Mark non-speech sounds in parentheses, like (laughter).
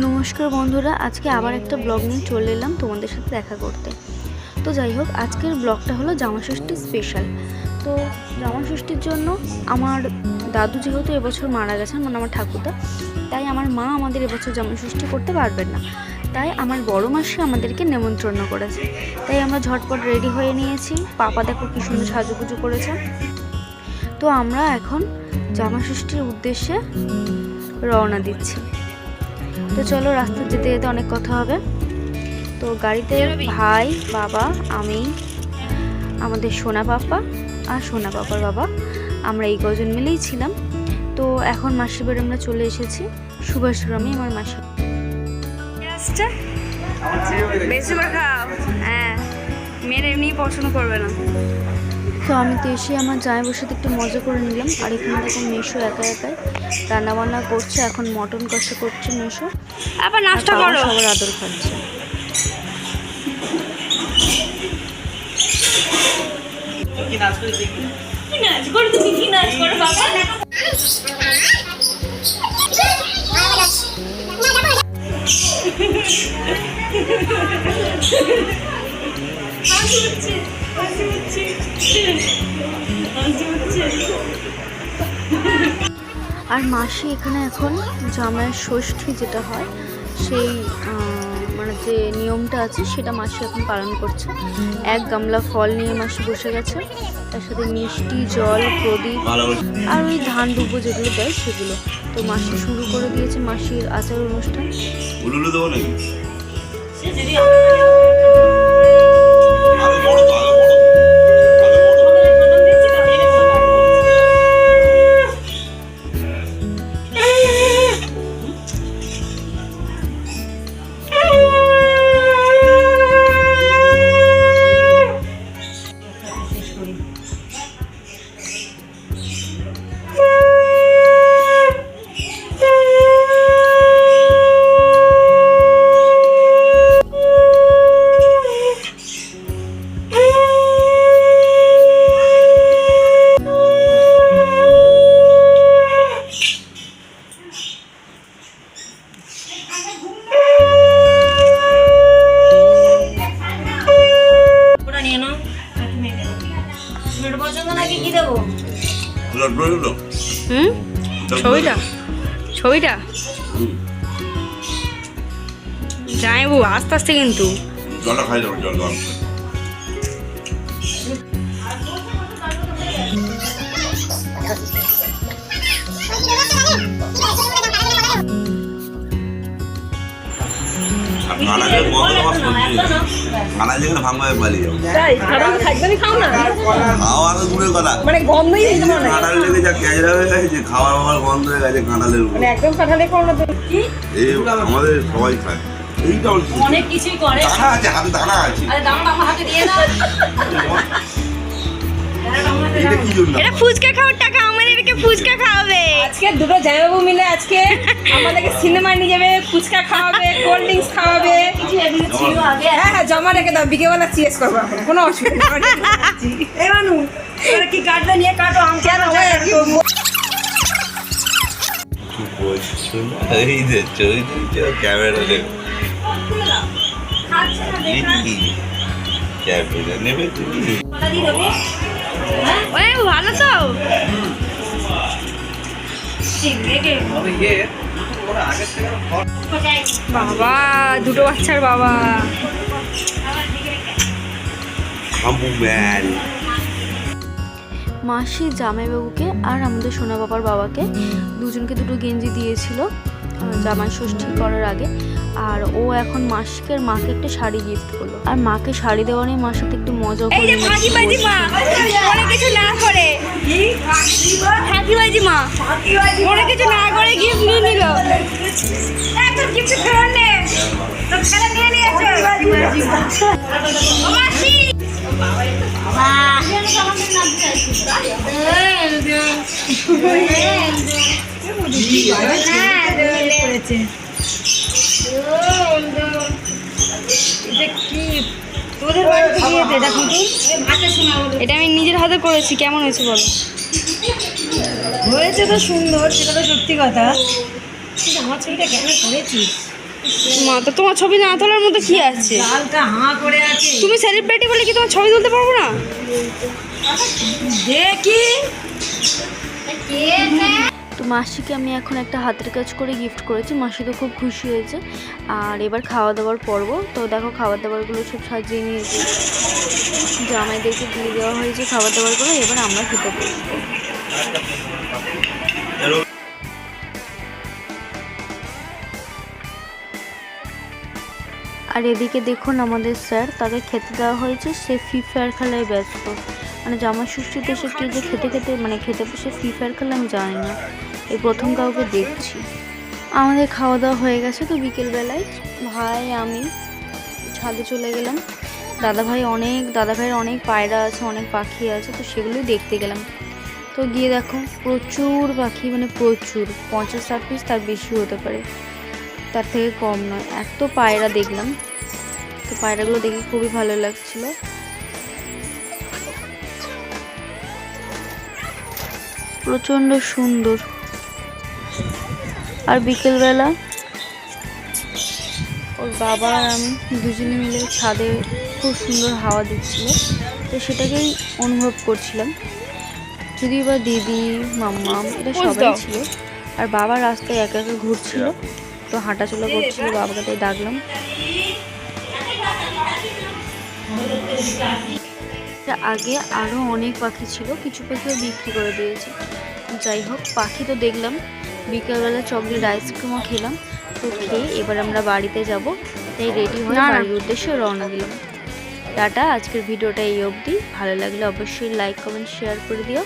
নমস্কার বন্ধুরা, আজকে আবার একটা ব্লগ নিয়ে চলে এলাম তোমাদের সাথে দেখা করতে। তো যাই হোক, আজকের ব্লগটা হলো জামাষষ্ঠী স্পেশাল তো জামাষষ্ঠীর জন্য আমার দাদু যেহেতু এবছর মারা গেছেন মানে আমার ঠাকুরদা, তাই আমার মা আমাদের এবছর জামাষষ্ঠী করতে পারবেন না। তাই আমার বড় মাসি আমাদেরকে নেমন্ত্রণ করেছে। তাই আমরা ঝটপট রেডি হয়ে নিয়েছি। পাপা দেখো কি সুন্দর সাজুগুজু করেছে। তো আমরা এখন জামাষষ্ঠীর উদ্দেশ্যে রওনা দিচ্ছি। তো চলো রাস্তা যেতে যেতে অনেক কথা হবে। তো গাড়িতে ভাই, বাবা, আমি, আমাদের সোনা পাপা আর সোনা পাপার বাবা, আমরা এই কজন মিলেই ছিলাম। তো এখন মাসির বাড়ি আমরা চলে এসেছি। সুভাষগ্রামে আমার মাসি। বেশি খাও হ্যাঁ মেয়ের এমনি পছন্দ করবে না। তো আমি তো এসে আমার জামাই বসে একটু মজা করে নিলাম। আর এখানে দেখো মেশো একা একাই। রান্না বান্না করছে এখন মটন কষা করছে মেশো। আবার নাস্তা করো। সবার আদর খাচ্ছে। (laughs) (laughs) আর মাসি এখানে এখন জামাইয়ের ষষ্ঠী যেটা হয় সেই মানে যে নিয়মটা আছে সেটা মাসি এখন পালন করছে। এক গামলা ফল নিয়ে মাসি বসে গেছে তার সাথে মিষ্টি জল প্রদীপ আর ওই ধান ডুবো যেগুলো দেয় সেগুলো। তো মাসি শুরু করে দিয়েছে মাসির আচার অনুষ্ঠান। মেয়ের পছন্দ নাকি কি দেবো? হুম? ছবিটা? ছবিটা? হুম। জামাইবু আস্তে আস্তে কিন্তু। জলটা খাই যাব জল জল। আর কানালের গন্ধ আমার সহ্য না। কানাল যেখানে ভাঙা হয়ে পালিয়ে যাব। তাই খাবার থাকবে খাও না। খাওয়ার দূরের কথা। মানে গন্ধই মনে কাঁঠাল লেগে যা ক্যাজরা হয়ে গেছে খাওয়ার আমার গন্ধ হয়ে গেছে কাঁঠালের উপর। মানে একদম কাঁঠালে খাও না তো। কি? এই আমাদের সবাই খায়। এইটা অনেক কিছুই করে। দানা আছে হাতে দানা আছে। আরে দাম আমার হাতে দিয়ে দাও। এটা কি জন্য? এটা ফুচকা খাওয়ার টাকা আমাদেরকে ফুচকা খাওয়াবে। আজকে দুটো জামাইবাবু মিলে আজকে আমাদেরকে সিনেমা নিয়ে যাবে ফুচকা খাওয়াবে কোল্ড ড্রিঙ্কস খাওয়াবে। হ্যাঁ হ্যাঁ জমা রেখে দাও বিকেলবেলা চিয়েস করব এখন কোনো অসুবিধা এই কি কাটবে নিয়ে কাটো আম কেন এই যে ক্যামেরা দেখ ক্যামেরা নেবে তুমি। ভালো তো। বাবা দুটো বাচ্চার বাবা। মাসি জামাইবাবুকে আর আমাদের সোনা বাবার বাবাকে দুজনকে দুটো গেঞ্জি দিয়েছিল জামাই ষষ্ঠী করার আগে। আর ও এখন মাসিকের মাকে একটা শাড়ি গিফট করল। আর মাকে শাড়ি দেওয়া নিয়ে মার সাথে একটু মজা করে ফাঁকিবাজি মা। কিছু না করে গিফট নিয়ে নিল। একদম ফেরত নে। তো নিয়ে নিয়েছে। মাসি। এটা আমি নিজের হাতে করেছি। কেমন হয়েছে বলো? হয়েছে তো সুন্দর সেটা তো সত্যি কথা। কিন্তু আমার ছবিটা কেন করেছিস? মা তো তোমার ছবি না তোলার মতো কি আছে? লালটা হাঁ করে আছে। তুমি সেলিব্রিটি বলে কি তোমার ছবি তুলতে পারব না? দেখি। তো মাসিকে আমি এখন একটা হাতের কাজ করে গিফট করেছি মাসি তো খুব খুশি হয়েছে। আর এবার খাওয়া দাওয়ার পর্ব তো দেখো খাবার দাবারগুলো সব সাজিয়ে নিয়েছি। জামাইদেরকে দিয়ে দেওয়া হয়েছে খাবার দাবারগুলো এবার আমরা খেতে বসবো। আর এদিকে দেখুন আমাদের স্যার, তাকে খেতে দেওয়া হয়েছে। সে ফ্রি ফায়ার খেলায় ব্যস্ত। মানে জামা ষষ্ঠীতে সে কে যে খেতে খেতে মানে খেতে বসে ফ্রি ফায়ার খেলে আমি জানি না। এই প্রথম কাউকে দেখছি। আমাদের খাওয়া দাওয়া হয়ে গেছে তো বিকেলবেলায় ভাই, আমি ছাদে চলে গেলাম। দাদা ভাই অনেক, দাদা ভাইয়ের অনেক পায়রা আছে, অনেক পাখি আছে, তো সেগুলোই দেখতে গেলাম। তো গিয়ে দেখো, প্রচুর পাখি মানে প্রচুর। পঞ্চাশ ষাট পিস তার বেশি হতে পারে। তার থেকে কম নয়। এত পায়রা দেখলাম। তো পায়রাগুলো দেখে খুবই ভালো লাগছিল। প্রচণ্ড সুন্দর। আর বিকেলবেলা ওর বাবা আর আমি দুজনে মিলে ছাদে খুব সুন্দর হাওয়া দিচ্ছিল। তো সেটাকেই অনুভব করছিলাম। যদি বা দিদি মাম্মা এটা সবাই ছিল। আর বাবা রাস্তায় একা একা ঘুরছিল। তো হাঁটাচলা করছিল বাবাকে তাই ডাকলাম। আগে আরও অনেক পাখি ছিল কিছু পাখিও বিক্রি করে দিয়েছে। যাই হোক পাখি তো দেখলাম। বিকেলবেলা চকলেট আইসক্রিমও খেলাম। তো খেয়ে এবার আমরা বাড়িতে যাব। তাই রেডি হয়ে বাড়ির উদ্দেশ্যে রওনা দিলাম। টাটা আজকের ভিডিওটা এই অবধি। ভালো লাগলে অবশ্যই লাইক কমেন্ট শেয়ার করে দিও।